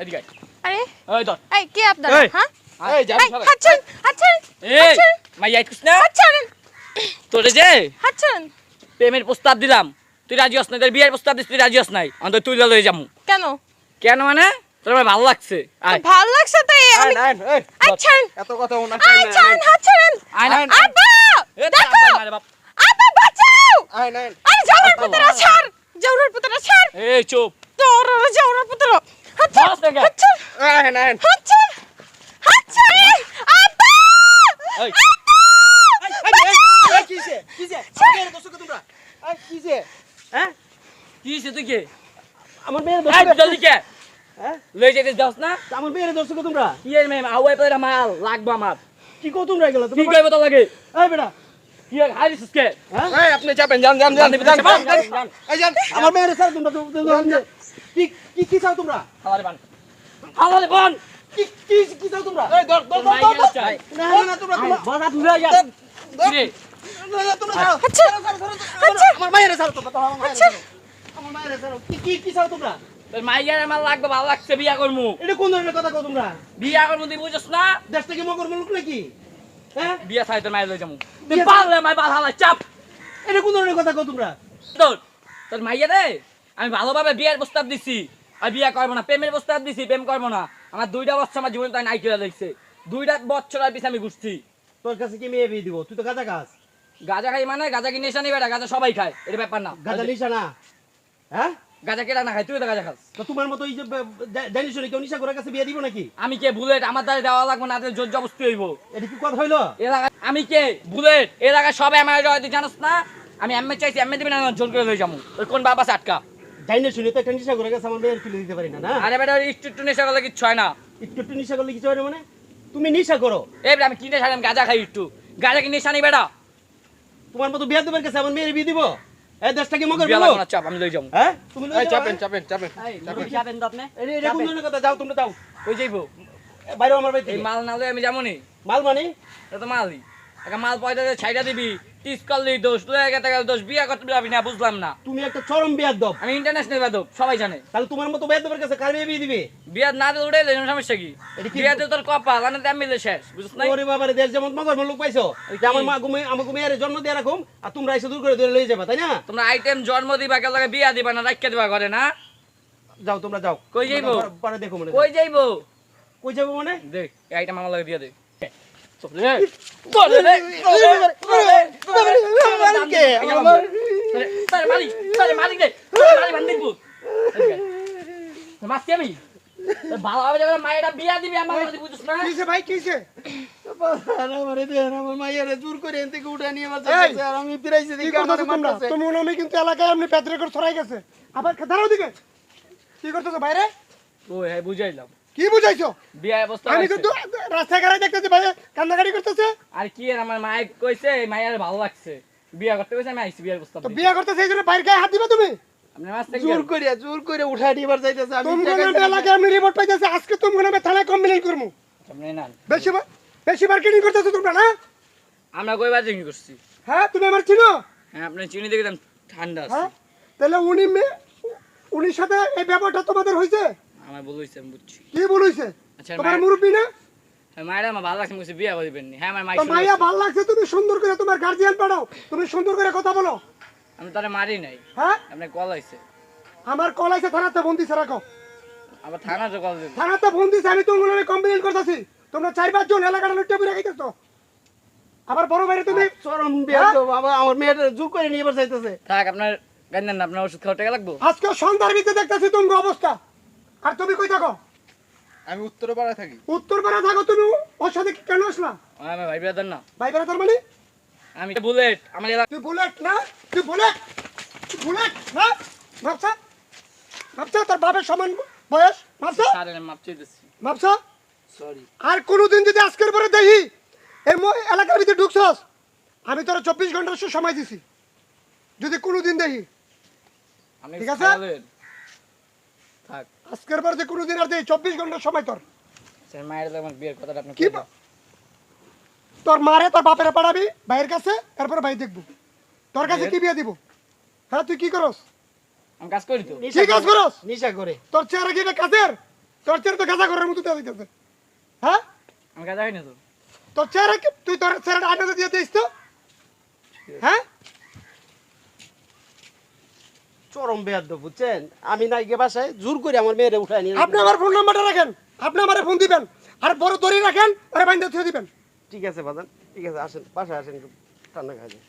এদিকে। আরে? এই ধর। এই কে আপনারা? হ্যাঁ? এই যাবি এই সরে। হাত ছাড়েন হাত ছাড়েন এই মাইয়া আইছিস না তোরে যে? হাত প্রেমের প্রস্তাব দিলাম। তুই রাজি হস নাই তোর বিয়ের প্রস্তাব দিস তুই রাজি হস নাই। অন্তত তুই লয়ে যাব। কেন? কেন মানে? তোর আমার ভালো লাগছে। ভালো লাগছে তাই আমি ছাড়েন। এত কথা আব্বা! দেখো! আব্বা বাঁচাও! আইন আইন আরে জাউরার পুত্রা ছাড়! জাউরার পুত্রা ছাড়! এই চুপ। তোর জাউরার পুত্র আইন হাত ছাড়। হাত ছাড়। আব্বা! এই। এই, কিসে কিসে আমার দোষ কে তোমরা। এই কিসে হ্যাঁ? কি হইছে তুই কে? আমার মেয়ের দোষ আয় জলদি কে? হ্যাঁ? লয়ে যেতে যাস না? আমার মেয়ের দোষ কে তোমরা। কি এর মেম আওয়াই পয়রা মাল লাগবো আমার। কি কো তোমরা এগুলো? কি কইব তো লাগে? এই বেটা। হ্যাঁ? এই আপনি যাবেন যান যান যান যান। এই আমার মেয়ের স্যার তোমরা কি কি চাও তোমরা? হালারে বান কি কি কি চাও তোমরা? এই ধর ধর ধর মাইয়া ধর। না না তোমরা দূরে যা রে না, না, তোমরা ছাড়ো। আচ্ছা। ছাড়ো, ছাড়ো, ছাড়ো, ছাড়ো। আমার মায়ের ছাড়ো তোমরা আমার মায়ের ছাড়ো। আমার মায়ের ছাড়ো। কি কি কি চাও তোমরা? মাইয়ার আমার লাগবে ভালো লাগছে বিয়া করমু। এটা কোন ধরনের কথা কও তোমরা? বিয়া করমু তুই বুঝছ না? দেশ থেকে মগর মুলুক নাকি? হ্যাঁ? বিয়া ছাই তোর মাইয়া লই যামু। পারলে মাই বাল হালাই চাপ। এটা কোন ধরনের কথা কও তোমরা? তোর তোর মাইয়া রে আমি ভালোভাবে বিয়ার প্রস্তাব দিছি। আর বিয়া করব না প্রেমের প্রস্তাব দিছি প্রেম করব না। আমার দুইটা বছর আমার জীবনে তাই নাই করে দেখছে দুইটা বছর আর পিছে আমি ঘুরছি। তোর কাছে কি মেয়ে বিয়ে দিব? তুই তো গাঁজা খাস। গাজা খাই মানে গাজা কি নেশা নিবে গাজা সবাই খায় এটা ব্যাপার না। গাঁজা নিশা না? হ্যাঁ? গাজা কেটা না খায় তুই তো গাজা খাস। তো তোমার মতো এই যে জানিস কেউ নিশা করে কাছে বিয়ে দিব নাকি? আমি কে বুলেট? আমার দ্বারা দেওয়া লাগবে না জোর জবস্তি হইব। এটা কি কথা হইল? এলাকা আমি কে? বুলেট? এলাকায় সবাই আমার জানোস না? আমি এমএ চাইছি এমএ দিবি না জোর করে লই যাব। ওই কোন বাবা আটকা। জানি শুনে তো একটা নিশা করে গেছে আমার মেয়ের তুলে দিতে পারি না না? আরে বেটা একটু একটু নেশা করলে কিচ্ছু হয় না। একটু একটু নিশা করলে কিছু হয় না মানে? তুমি নিশা করো। এই বেটা আমি কি নেশা আমি গাজা খাই একটু। গাজা কি নেশা নেই বেটা? তোমার মতো বিয়ে দেবার কাছে আমার মেয়ের বিয়ে দিব? এই দেশটা কি মগর বিয়া মুলুক? লাগবে না, চাপ আমি লই যাব। হ্যাঁ? তুমি লয়ে যাও, চাপেন? চাপেন চাপেন তো আপনি। এই রে, কোন ধরনের কথা যাও তোমরা যাও। ওই যাইবো। বাইরে আমার বাড়ি মাল না লই আমি যাব নি। মাল মানে? এটা তো মালই। একটা মাল পয়সা দিয়ে ছাইটা দিবি করলি দোষ লয়ে গেতে গেলে দোষ বিয়া করতে যাবি না বুঝলাম না। তুমি একটা চরম বিয়ার দব আমি ইন্টারন্যাশনাল বেদব সবাই জানে। তাহলে তোমার মতো বিয়ে দেবার কাছে কার মেয়ে বিয়ে দিবে? বিয়া না দিলে উঠে সমস্যা কি? এটা তোর কপাল আনে দাম মিলে শেষ বুঝছ না ওরে বাবারে দেশ যেমন মগর মুলুক পাইছো আমার মা গুমে আমাকে মেয়ের জন্ম দিয়ে রাখুম আর তোমরা এসে দূর করে ধরে লয়ে যাবা তাই না? তোমরা আইটেম জন্ম দিবা কে লাগে বিয়া দিবা না রাখিয়ে দিবা ঘরে না? যাও তোমরা যাও। কই যাইবো? পরে দেখো মনে কই যাইবো? কই যাব মানে? দেখ এই আইটেম আমার লাগে দিয়ে দে। চলে রে চলে রে চলে রে, চলে রে কে? আমার- তারে মারি তারে মারি দে মারি বান্দির পুত মাসি আমি ভালো হবে যখন মায়েরা বিয়া দিবি আমার বুঝছ না কিসে ভাই কিসে মনে হয় ও হ্যাঁ বুঝাইলাম কি বুঝাইছো বিয়া অবস্থা আমি কিন্তু রাস্তায় গাড়ি দেখতেছি ভাই কান্নাকাটি করতেছে। আর কি আর আমার মায়ের কইছে মায়ের ভালো লাগছে। বিয়া করতে কইছে আমি আইছি বিয়ার প্রস্তাব তো। বিয়ে করতে সেই জন্য বাইরে গায়ে হাত দিবা তুমি? জোর করে জোর করে উঠাই নিবার যাইতেছে আমি আমি এলাকায় আমি রিপোর্ট পাইতেছি আজকে তুমি আমি থানায় কমপ্লেন করব। বেশি বেশি মার্কেটিং করতেছো তোমরা না? আমরা কইবার জিজ্ঞেস করছি? হ্যাঁ তুমি আমার চিনো? হ্যাঁ আপনি চিনি দেখে দেন ঠান্ডা আছে। হ্যাঁ তাহলে উনি উনির সাথে এই ব্যাপারটা তোমাদের হয়েছে আমার ভুল আমি বুঝছি। কি বলেছে আচ্ছা তোমার মুরব্বী না? মায়ের আমার ভালো লাগছে বিয়া করবেন হ্যাঁ আমার মাই মাইয়া ভালো লাগছে তুমি সুন্দর করে তোমার গার্জিয়ান পাঠাও তুমি সুন্দর করে কথা বলো। আমি তারে মারি নাই। হ্যাঁ? আপনি কল হইছে আমার কল থানাতে কল দিন থানাতে আমি তোমার নামে কমপ্লেন করতেছি। তোমরা চার পাঁচ জন এলাকাটা লুটে পুরে খাইতেছো আবার বড় ভাইরে তুমি চরম বিয়া তো বাবা আমার মেয়েটা জোর করে যাইতেছে। থাক আপনার আপনার ওষুধ খাওয়া টাকা লাগবো? আজকে সন্ধ্যার ভিতরে দেখতেছি তোমার অবস্থা। আর তুমি কই থাকো? আমি উত্তরে পাড়ায় থাকি। উত্তর পাড়া থাকো তুমি ওর সাথে কি কেন আসলা? আমার ভাই ব্রাদার না। ভাই বেড়া তার মানে? আমি বুলেট আমার এলাকা তুই বুলেট না? তুই বুলেট? তুই বুলেট না? ভাবছা? ভাবছা তোর বাপের সমান বয়স? ভাবছা? সারে মাপ চাইতেছি। ভাবছা? সরি আর কোনোদিন যদি আজকের পরে দেখি এই এলাকার ভিতরে ঢুকছস আমি তোর চব্বিশ ঘণ্টার সে সময় দিছি। যদি কোনোদিন দেখি। ঠিক আছে? থাক। আজকের পরে যে কোনোদিন আর দেখি চব্বিশ ঘণ্টার সময় তোর। স্যার মায়ের আমার বিয়ের কথাটা আপনি কি তোর মারে তোর বাপের পাঠাবি ভাইয়ের কাছে এরপরে ভাই দেখব। তোর কাছে কি বিয়ে দিব? হ্যাঁ তুই কি করস? আমি কাজ করি তো। কি কাজ করস? নিশা করে। তোর চেহারা কি এটা কাজের? তোর চেহারা তো গাঁজা করার মতো দেওয়া হ্যাঁ? আমি কাজে না তো। তোর চেহারা কি তুই তোর চেহারাটা আইনাতে দিয়ে দিস তো। হ্যাঁ? চরম বেয়াদ্দ বুঝছেন? আমি নাই গিয়ে বাসায় জোর করে আমার মেয়েরে উঠায় নিয়ে আপনি আমার ফোন নাম্বারটা রাখেন। আপনি আমার ফোন দিবেন। আর বড় দড়ি রাখেন আরে বাইন্দা থুয়ে দিবেন। ঠিক আছে বাজান। ঠিক আছে আসেন বাসায় আসেন একটু। ঠান্ডা খাওয়া আসেন